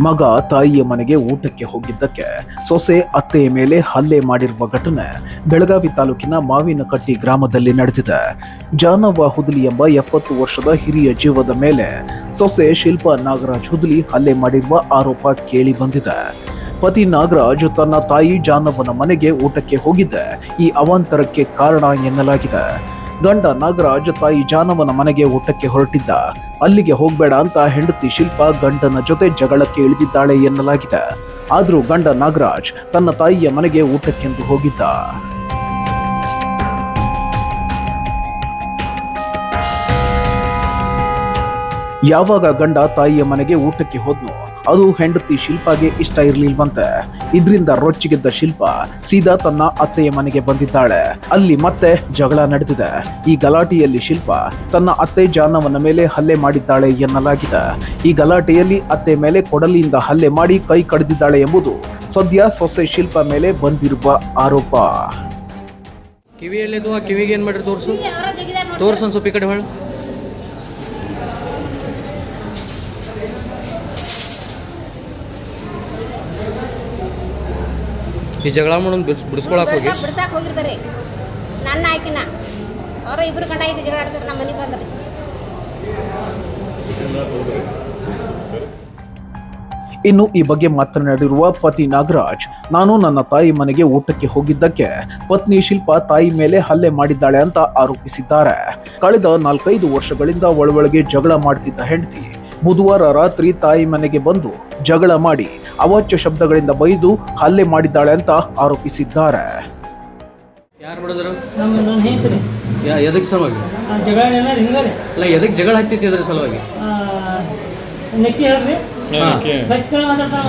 ಮಗ ತಾಯಿಯ ಮನೆಗೆ ಊಟಕ್ಕೆ ಹೋಗಿದ್ದಕ್ಕೆ ಸೊಸೆ ಅತ್ತೆಯ ಮೇಲೆ ಹಲ್ಲೆ ಮಾಡಿರುವ ಘಟನೆ ಬೆಳಗಾವಿ ತಾಲೂಕಿನ ಮಾವಿನಕಟ್ಟಿ ಗ್ರಾಮದಲ್ಲಿ ನಡೆದಿದೆ. ಜಾನವ ಹುದಲಿ ಎಂಬ ಎಪ್ಪತ್ತು ವರ್ಷದ ಹಿರಿಯ ಜೀವದ ಮೇಲೆ ಸೊಸೆ ಶಿಲ್ಪಾ ನಾಗರಾಜ್ ಹುದಲಿ ಹಲ್ಲೆ ಮಾಡಿರುವ ಆರೋಪ ಕೇಳಿ ಬಂದಿದೆ. ಪತಿ ನಾಗರಾಜ್ ತನ್ನ ತಾಯಿ ಜಾನವನ ಮನೆಗೆ ಊಟಕ್ಕೆ ಹೋಗಿದ್ದ ಈ ಅವಾಂತರಕ್ಕೆ ಕಾರಣ ಎನ್ನಲಾಗಿದೆ. ಗಂಡ ನಾಗರಾಜ್ ತಾಯಿ ಜಾನವನ ಮನೆಗೆ ಊಟಕ್ಕೆ ಹೊರಟಿದ್ದ. ಅಲ್ಲಿಗೆ ಹೋಗ್ಬೇಡ ಅಂತ ಹೆಂಡತಿ ಶಿಲ್ಪ ಗಂಡನ ಜೊತೆ ಜಗಳಕ್ಕೆ ಇಳಿದಿದ್ದಾಳೆ ಎನ್ನಲಾಗಿದೆ. ಆದ್ರೂ ಗಂಡ ನಾಗರಾಜ್ ತನ್ನ ತಾಯಿಯ ಮನೆಗೆ ಊಟಕ್ಕೆಂದು ಹೋಗಿದ್ದ. ಯಾವಾಗ ಗಂಡ ತಾಯಿಯ ಮನೆಗೆ ಊಟಕ್ಕೆ ಹೋದ್ನೋ ಅದು ಹೆಂಡತಿ ಶಿಲ್ಪಾಗೆ ಇಷ್ಟ ಇರ್ಲಿಲ್ವಂತೆ. ಇದ್ರಿಂದ ರೊಚ್ಚಿಗೆದ್ದ ಶಿಲ್ಪ ಸೀದಾ ತನ್ನ ಅತ್ತೆಯ ಮನೆಗೆ ಬಂದಿದ್ದಾಳೆ. ಅಲ್ಲಿ ಮತ್ತೆ ಜಗಳ ನಡೆದಿದೆ. ಈ ಗಲಾಟೆಯಲ್ಲಿ ಶಿಲ್ಪ ತನ್ನ ಅತ್ತೆ ಜಾನವನ ಮೇಲೆ ಹಲ್ಲೆ ಮಾಡಿದ್ದಾಳೆ ಎನ್ನಲಾಗಿದೆ. ಈ ಗಲಾಟೆಯಲ್ಲಿ ಅತ್ತೆ ಮೇಲೆ ಕೊಡಲಿಯಿಂದ ಹಲ್ಲೆ ಮಾಡಿ ಕೈ ಕಡಿದಿದ್ದಾಳೆ ಎಂಬುದು ಸದ್ಯ ಸೊಸೆ ಶಿಲ್ಪ ಮೇಲೆ ಬಂದಿರುವ ಆರೋಪ. ಕಿವಿಯಲ್ಲಿದ್ದು ಆ ಕಿವಿಗೆ ಏನ್ ಮಾಡ್ರಿ ತೋರಿಸು? ತೋರಿಸು ಸ್ವಲ್ಪ ಈ ಕಡೆ ಹೊಳ್ಳು ಈ ಜಗಳ ಮಾಡೋದು ಬಿಡ್ಸ್ ಬಿಡಿಸ್ಕೊಳಕ್ ಹೋಗಿ. ಬಿಡ್ಸಾಕ್ ಹೋಗಿರ್ಬೇರಿ ಹೋಗಿರ್ಬರಿ ನನ್ನ ಆಯ್ಕಿನ. ಅವ್ರ ಇಬ್ರು ಗಂಡ ಐತಿ ಜಗಳ ಆಡ್ತಾರೆ ನಮ್ಮ ಮನೆಗೆ ಬಂದ್ರಿ. ಇನ್ನು ಈ ಬಗ್ಗೆ ಮಾತನಾಡಿರುವ ಪತಿ ನಾಗರಾಜ್ ನಾನು ನನ್ನ ತಾಯಿ ಮನೆಗೆ ಊಟಕ್ಕೆ ಹೋಗಿದ್ದಕ್ಕೆ ಪತ್ನಿ ಶಿಲ್ಪ ತಾಯಿ ಮೇಲೆ ಹಲ್ಲೆ ಮಾಡಿದ್ದಾಳೆ ಅಂತ ಆರೋಪಿಸಿದ್ದಾರೆ. ಕಳೆದ ನಾಲ್ಕೈದು ವರ್ಷಗಳಿಂದ ಒಳೊಳಗೆ ಜಗಳ ಮಾಡ್ತಿದ್ದ ಹೆಂಡತಿ ಬುಧವಾರ ರಾತ್ರಿ ತಾಯಿ ಮನೆಗೆ ಬಂದು ಜಗಳ ಮಾಡಿ ಅವಾಚ್ಯ ಶಬ್ದಗಳಿಂದ ಬೈದು ಹಲ್ಲೆ ಮಾಡಿದ್ದಾಳೆ ಅಂತ ಆರೋಪಿಸಿದ್ದಾರೆ. ಯಾರು ಮಾಡಿದ್ರು? ಎದಕ್ಕೆ ಸಲುವಾಗಿ? ಆ ಜಗಳ ಏನಾರು ಹಿಂಗಾರಿ ಅಲ್ಲ ಎದಕ್ಕೆ ಜಗಳ ಹತ್ತಿತ್ತು ಅದ್ರ ಸಲುವಾಗಿ? ನೆಕ್ಕಿ ಹೇಳ್ರಿ. ಹಾಂ. ಸತ್ಯ ಮಾತಾಡ್ತಾರ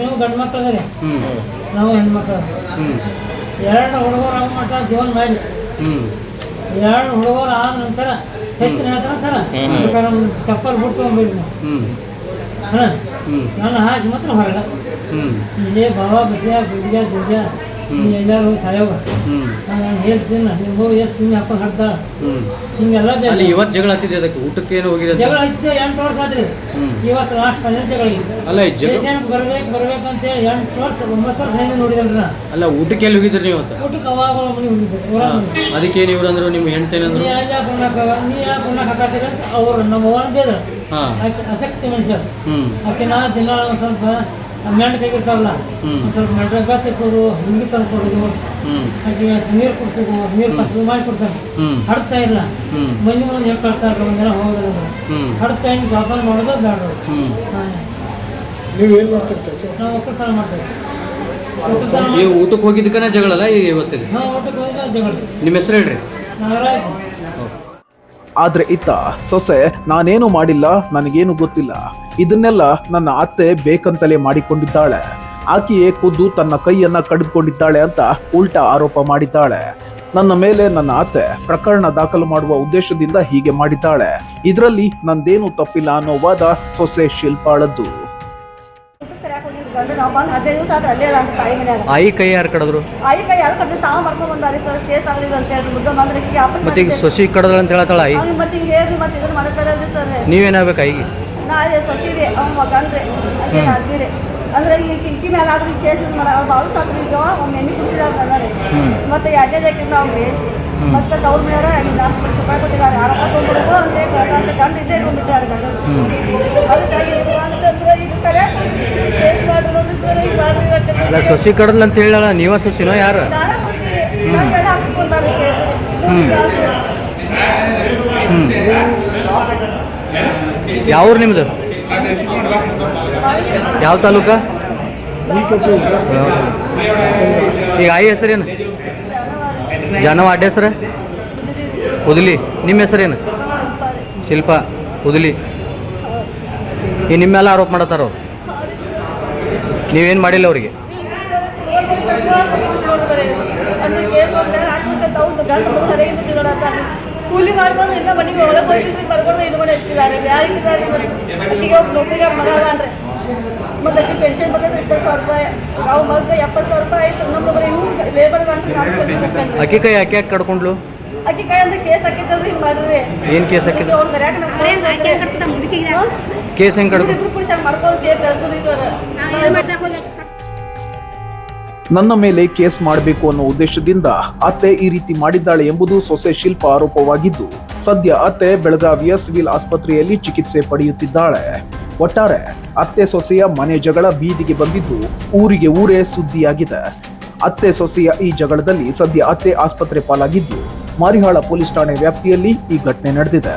ನೀವು ಗಂಡು ಹ್ಞೂ ನಾವು ಹೆಣ್ಮಕ್ಳು ಎರಡು ಹುಡುಗರು ಆಗ ಮಟ್ಟ ಜೀವನ ಮಾಡಿ ಎರಡು ಹುಡುಗರು ಆದ ನಂತರ ಸತ್ಯ ಹೇಳ್ತಾರ ಸರ್. ಚಪ್ಪಲ್ ಬಿಡ್ತು ತೊಗೊಂಡ್ಬಿಡಿ ನನ್ನ ಹಾಸಿ ಮಾತ್ರ ಹೊರಗ. ಇಲ್ಲೇ ಏ ಬಾವ ಬಿಸಿಯ ಗುಡ್ಗ ಜುಗ್ಯ ನೀ ಎಲ್ಲಾರು ಸಾಯವ ನಾನು ಹೇಳ್ತೀನಿ ನಿಮ್ಮ ಹೋಗಿ ಎಷ್ಟು ತಿಂಡಿ ಹಾಕೊಂಡು ಹಾಡ್ತಾಳ ಹಿಂಗೆಲ್ಲ ಅಲ್ಲಿ ಇವತ್ತು ಜಗಳ ಹತ್ತಿದೆ ಅದಕ್ಕೆ ಊಟಕ್ಕೆ ಏನು ಹೋಗಿದೆ ಜಗಳ ಹತ್ತಿದೆ ಎಂಟು ವರ್ಷ ಆದ್ರಿ. ಇವತ್ತು ಲಾಸ್ಟ್ ಫೈನಲ್ ಜಗಳ ಅಲ್ಲ ಪೇಷಂಟ್ ಬರ್ಬೇಕು ಬರ್ಬೇಕು ಅಂತೇಳಿ ಎಂಟು ವರ್ಷ ಒಂಬತ್ತು ವರ್ಷ ಹಿಂದೆ ನೋಡಿದಲ್ರಿ? ನಾ ಅಲ್ಲ ಊಟಕ್ಕೆ ಎಲ್ಲಿ ಹೋಗಿದ್ರಿ ನೀವು ಅವತ್ತು ಊಟಕ್ಕೆ ಅವಾಗ ಮನೆ ಹೋಗಿದ್ದೆ ಅದಕ್ಕೆ ಇವ್ರು ಅಂದ್ರು ನಿಮ್ಮ ಹೆಂಡ್ತೇನಂದ್ರು ನೀ ಯಾಕೆ ಕೊಣ್ಣಾಕ ನೀ ಯಾಕೆ ಕೊಣ್ಣಾಕ ಹಾಕಾಟಿರ ಅಂತ ಅವ್ರು ನಮ್ಮ ಅವ್ವನ ಬೇದ್ರ ಆಕೆ ಆಸಕ್ತಿ ಮನುಷ್ಯ. ಹ್ಞೂ ಆಕೆ ನಾ ದಿನ ಒಂದು ಸ್ವಲ್ಪ ಮೆಂಡ್ ತೆಗಿರ್ತಾವಲ್ಲ ಸ್ವಲ್ಪ ಮೆಂಡ್ರಗ ತೆಕ್ಕೋದು ಹುಡುಗಿ ತಂದ್ಕೊಡೋದು ಹ್ಞೂ ಆಕೆ ನೀರು ಕುಡಿಸೋದು ನೀರು ಕಸದು ಮಾಡಿ ಕೊಡ್ತಾರೆ. ಹ್ಞೂ ಹಡ್ತಾ ಇಲ್ಲ. ಹ್ಞೂ ಮಂದಿ ಮುಂದೆ ಹೆಂಗೆ ಕಳ್ತಾರೆ ಒಂದಿನ ಹ್ಞೂ ಹಡ್ತಾ ಹಿಂಗೆ ಜೋಪಾನ ಮಾಡೋದು ಬೇಡ ಹ್ಞೂ ನೀವು ಏನು ಮಾಡ್ತೀರಿ ಕೆಲಸ? ನಾವು ಒಕ್ಕಲ್ತನ ಮಾಡ್ತೇವೆ ಈ ಊಟಕ್ಕೆ ಹೋಗಿದ್ದಕ್ಕನ ಜಗಳಲ್ಲ ಇವತ್ತಿಗೆ ಹಾಂ ಊಟಕ್ಕೆ ಹೋಗಿದ್ದ ಜಗಳ. ನಿಮ್ಮ ಹೆಸರು ಹೇಳ್ರಿ. ನಾಗರಾಜ್. ಆದ್ರೆ ಇತ್ತ, ಸೊಸೆ, ನಾನೇನು ಮಾಡಿಲ್ಲ, ನನಗೇನು ಗೊತ್ತಿಲ್ಲ. ಇದನ್ನೆಲ್ಲ ನನ್ನ ಅತ್ತೆ ಬೇಕಂತಲೇ ಮಾಡಿಕೊಂಡಿದ್ದಾಳೆ. ಆಕೆಯೇ ಖುದ್ದು ತನ್ನ ಕೈಯನ್ನ ಕಡಿದುಕೊಂಡಿದ್ದಾಳೆ ಅಂತ ಉಲ್ಟಾ ಆರೋಪ ಮಾಡಿದ್ದಾಳೆ. ನನ್ನ ಮೇಲೆ ನನ್ನ ಅತ್ತೆ ಪ್ರಕರಣ ದಾಖಲು ಮಾಡುವ ಉದ್ದೇಶದಿಂದ ಹೀಗೆ ಮಾಡಿದ್ದಾಳೆ. ಇದರಲ್ಲಿ ನಂದೇನು ತಪ್ಪಿಲ್ಲ ಅನ್ನೋ ವಾದ ಸೊಸೆ ಶಿಲ್ಪಾಳದ್ದು. ಗಂಡು ನಾವು ಬಂದು ಹದಿನೈದು ದಿವಸ ಆದ್ರೆ ಅಲ್ಲೇ ಅಂತ ತಾಯಿ ಮನ್ಯಾಗ ಆಯಿ ಕೈ ಯಾರು ಕಡದ್ರು? ಆಯಿ ಕೈ ಯಾರು ಕಡೆ ತಾವು ಮಾಡ್ಕೊಂಡ್ ಬಂದಾರಿ ಸರ್ ಕೇಸ್ ಆಗಲಿಲ್ಲ ಅಂತ ಹೇಳಿ ಮುದ್ದೆ ಬಂದ್ರೆ ಈಗ ಆಪರೇಷನ್ ಮತ್ತೆ ಈಗ ಸೊಸಿ ಕಡದ್ರು ಅಂತ ಹೇಳ್ತಾಳ ಆಯಿ? ಅವ್ನಿಗೆ ಮತ್ತೆ ಹಿಂಗೆ ಹೇಳಿ ಮತ್ತೆ ಇದನ್ನ ಮಾಡ್ತಾರಲ್ರಿ ಸರ್. ನೀವೇನಾಗ್ಬೇಕು ಆಯಿಗೆ ನಾಳೆ ಸೊಸಿರಿ ಅವ್ನ ಮಗನ್ರಿ. ಹಾಗೆ ಅದ್ದಿರಿ ಅಂದ್ರೆ ಈ ಕಿಟಕಿ ಮೇಲೆ ಆದ್ರೆ ಕೇಸ್ ಇದು ಮಾಡ ಭಾಳ ಸಾಕ್ರಿ ಈಗ ಒಮ್ಮೆ ಎಣ್ಣೆ ಕುಡಿಸಿದಾಗ ಬಂದಾರೆ. ಮತ್ತೆ ಎರಡನೇದಕ್ಕಿಂತ ಅವ್ರಿಗೆ ಮತ್ತೆ ತವ್ರ ಮೇಲೆ ನಾಲ್ಕು ಲಕ್ಷ ರೂಪಾಯಿ ಕೊಟ್ಟಿದ್ದಾರೆ. ಆರಪ್ಪ ಕೆಲಸ ಅಂತ ಗಂಡು ಇಲ್ಲೇ ಇಟ್ಕೊಂಡ್ಬಿಟ್ಟಾರೆ ಗಂಡು ಅದಕ್ಕಾಗಿ ಇದು ಅಂತಂದ್ರೆ ಈಗ ಕರ್ಯಾಕ್ ಹೋಗಿದ್ದೀನಿ ಕೇಸ್ ಮಾಡ್ರಿ ನೋಡಿ ಸರ್ ಈಗ ಮಾಡ್ರಿ ಅಂತ ಅಲ್ಲ ಸಸಿ ಕಡದ್ಲ ಅಂತ ಹೇಳಲ್ಲ ನೀವ ಸೊಸಿನೋ ಯಾರು? ಹ್ಞೂ ಯಾವ್ರು ನಿಮ್ದು? ಯಾವ ತಾಲೂಕ? ಈಗ ಆಯಿ ಹೆಸರೇನು? ಜಾನವ ಅಡ್ಡ ಹೆಸರು? ಉದಲಿ. ನಿಮ್ಮ ಹೆಸರೇನು? ಶಿಲ್ಪ. ಉದಲಿ. ಈ ನಿಮ್ಮೆಲ್ಲ ಆರೋಪ ಮಾಡತ್ತಾರ ಅವ್ರು? ನೀವೇನು ಮಾಡಿಲ್ಲ ಅವ್ರಿಗೆ? ಅಂದ್ರೆ ಕೇಸ್ ಹೋಗ್ತಾರೆ ಹಾಕ್ಬೇಕಂತ ಅವ್ನು ಗಂಡು ಬಂದು ಹೊರಗಿಂದ ಸಿಗೋಣ ಕೂಲಿ ಮಾಡ್ಕೊಂಡು ಇನ್ನೂ ಮನೆಗೆ ಒಳಗೆ ಹೋಗಿದ್ರಿ ಬರ್ಕೊಂಡು ಇನ್ನು ಮನೆ ಹೆಚ್ಚಿದ್ದಾರೆ ಮತ್ತು ಈಗ ಒಬ್ಬ ನೌಕರಿಗಾರ ಮಗ ಅದಾನ್ರಿ ಮತ್ತು ಅಕ್ಕಿ ಪೆನ್ಷನ್ ಬರ್ತೈತೆ ಇಪ್ಪತ್ತು ಸಾವಿರ ರೂಪಾಯಿ ನಾವು ಮಗ ಎಪ್ಪತ್ತು ಸಾವಿರ ರೂಪಾಯಿ ಆಯ್ತು ನಮ್ಮ ಬರೀ ಇವ್ನು ಲೇಬರ್ ಅಕ್ಕಿ ಕೈ ಯಾಕೆ ಯಾಕೆ ಕಡ್ಕೊಂಡ್ಲು? ಅಕ್ಕಿ ಕೈ ಅಂದ್ರೆ ಕೇಸ್ ಹಾಕಿದ್ದಲ್ರಿ ಹಿಂಗೆ ಮಾಡ್ರಿ ಏನ್ ಕೇಸ್ ಹಾಕಿದ್ರು ಅವ್ರು ಕರ್ಯಾಕ ನಮ್ಮ ಕೇಸ್ ಹೆಂಗೆ ಕಡ್ಕೊಂಡು ಇಬ್ರು ಪುರುಷ ಮಾಡ್ಕೊಂಡು ಕೇಸ್ ತರಿಸ್ತೀವಿ ಸರ್. ನನ್ನ ಮೇಲೆ ಕೇಸ್ ಮಾಡಬೇಕು ಅನ್ನೋ ಉದ್ದೇಶದಿಂದ ಅತ್ತೆ ಈ ರೀತಿ ಮಾಡಿದ್ದಾಳೆ ಎಂಬುದು ಸೊಸೆ ಶಿಲ್ಪ ಆರೋಪವಾಗಿದ್ದು, ಸದ್ಯ ಅತ್ತೆ ಬೆಳಗಾವಿಯ ಸಿವಿಲ್ ಆಸ್ಪತ್ರೆಯಲ್ಲಿ ಚಿಕಿತ್ಸೆ ಪಡೆಯುತ್ತಿದ್ದಾಳೆ. ಒಟ್ಟಾರೆ, ಅತ್ತೆ ಸೊಸೆಯ ಮನೆ ಜಗಳ ಬೀದಿಗೆ ಬಂದಿದ್ದು ಊರಿಗೆ ಊರೇ ಸುದ್ದಿಯಾಗಿದೆ. ಅತ್ತೆ ಸೊಸೆಯ ಈ ಜಗಳದಲ್ಲಿ ಸದ್ಯ ಅತ್ತೆ ಆಸ್ಪತ್ರೆ ಪಾಲಾಗಿದ್ದು, ಮಾರಿಹಾಳ ಪೊಲೀಸ್ ಠಾಣೆ ವ್ಯಾಪ್ತಿಯಲ್ಲಿ ಈ ಘಟನೆ ನಡೆದಿದೆ.